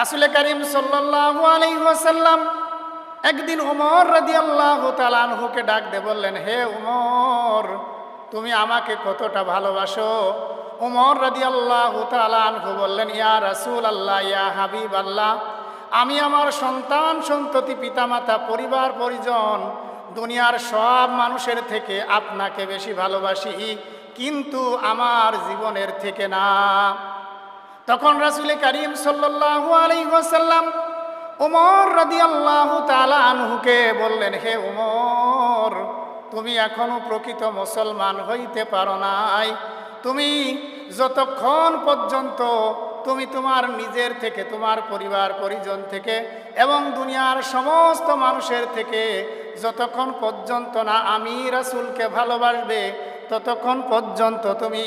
রাসুল করিম ওয়াসাল্লাম একদিন উমর রাদিয়াল্লাহু তাআলা আনহুকে ডাক দিয়ে বললেন, হে উমর, তুমি আমাকে কতটা ভালোবাসো? উমর রাদিয়াল্লাহু তাআলা আনহু বললেন, ইয়া রাসুল আল্লাহ ইয়া হাবিব আল্লাহ আমি আমার সন্তান, সন্ততি, পিতামাতা, পরিবার, পরিজন, দুনিয়ার সব মানুষের থেকে আপনাকে বেশি ভালোবাসি, কিন্তু আমার জীবনের থেকে না। তখন রাসুল করিম সাল্লাল্লাহু আলাইহি ওয়াসাল্লাম উমর রাদিয়াল্লাহু তাআলা আনহুকে বললেন, হে উমর তুমি এখনও প্রকৃত মুসলমান হইতে পারো নাই। তুমি যতক্ষণ পর্যন্ত তুমি তোমার নিজের থেকে, তোমার পরিবার, পরিজন থেকে এবং দুনিয়ার সমস্ত মানুষের থেকে যতক্ষণ পর্যন্ত না আমি রাসুলকে ভালোবাসবে, ততক্ষণ পর্যন্ত তুমি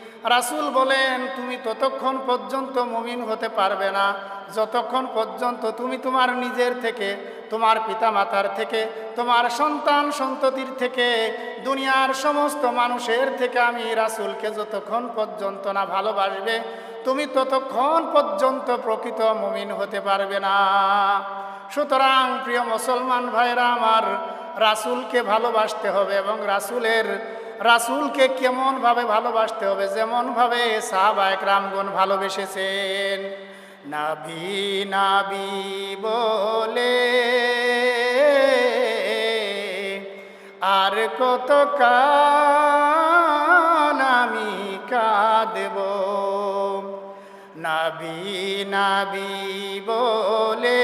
রাসুল বলেন, তুমি ততক্ষণ পর্যন্ত মুমিন হতে পারবে না। যতক্ষণ পর্যন্ত তুমি তোমার নিজের থেকে, তোমার পিতামাতার থেকে, তোমার সন্তান সন্ততির থেকে, দুনিয়ার সমস্ত মানুষের থেকে আমি রাসুলকে যতক্ষণ পর্যন্ত না ভালোবাসবে, তুমি ততক্ষণ পর্যন্ত প্রকৃত মুমিন হতে পারবে না। সুতরাং প্রিয় মুসলমান ভাইরা, আমার রাসুলকে ভালোবাসতে হবে এবং রাসুলের রাসুলকে কেমনভাবে ভালোবাসতে হবে? যেমনভাবে সাহাবায়ক রামগুন ভালোবেসেছেন। নাবি নাবি বলে, আর কত কাল আমি কাঁদব? নাবি নাবি বলে,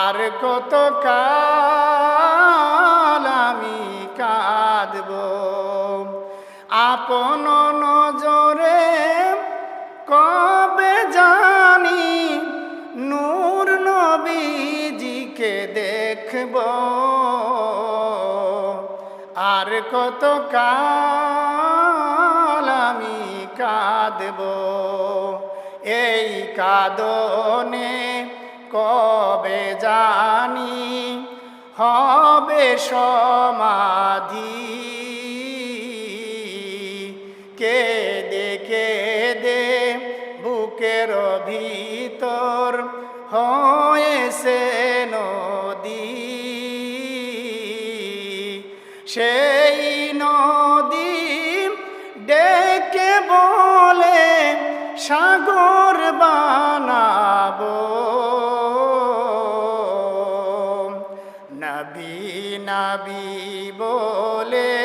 আর কত আমি কাঁদব আপন নজরে কবে জানি নূর নবীজিকে দেখব। আর কত কাল আমি কাঁদব। এই কাদনে কবে জানি হবে সমাধি। কে দেখে দে, বুকের ভিতর হয়েছে নদী। সেই নদী ডেকে বলে, সাগর বানাবো। নবী নবী বলে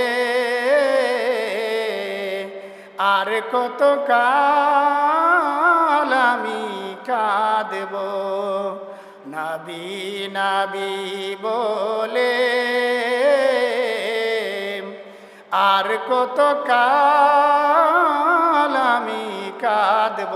আর কত কাল আমি কাঁদব? নবী নবী বলে, আর কত কাল আমি কাঁদব?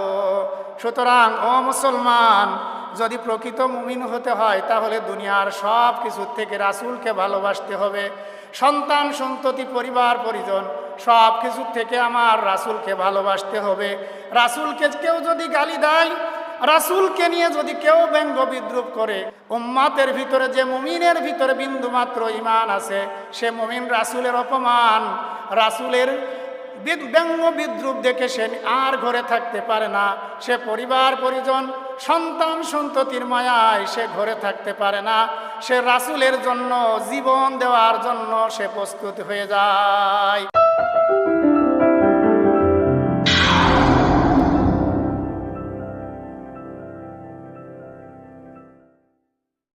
সুতরাং, ও মুসলমান, যদি প্রকৃত মুমিন হতে হয়, তাহলে দুনিয়ার সব কিছুর থেকে রাসুলকে ভালোবাসতে হবে। সন্তান, সন্ততি, পরিবার, পরিজন, সব কিছুর থেকে আমার রাসুলকে ভালোবাসতে হবে। রাসুলকে কেউ যদি গালি দেয়, রাসুলকে নিয়ে যদি কেউ ব্যঙ্গ বিদ্রুপ করে, উম্মাতের ভিতরে যে মুমিনের ভিতরে বিন্দু মাত্র ইমান আছে, সে মুমিন রাসুলের অপমান। রাসুলের ব্যঙ্গ বিদ্রুপ দেখে সে আর ঘরে থাকতে পারে না। সে পরিবার, পরিজন, সন্তান, সন্ততির মায়ায় সে ঘরে থাকতে পারে না। সে রাসুলের জন্য জীবন দেওয়ার জন্য সে প্রস্তুত হয়ে যায়।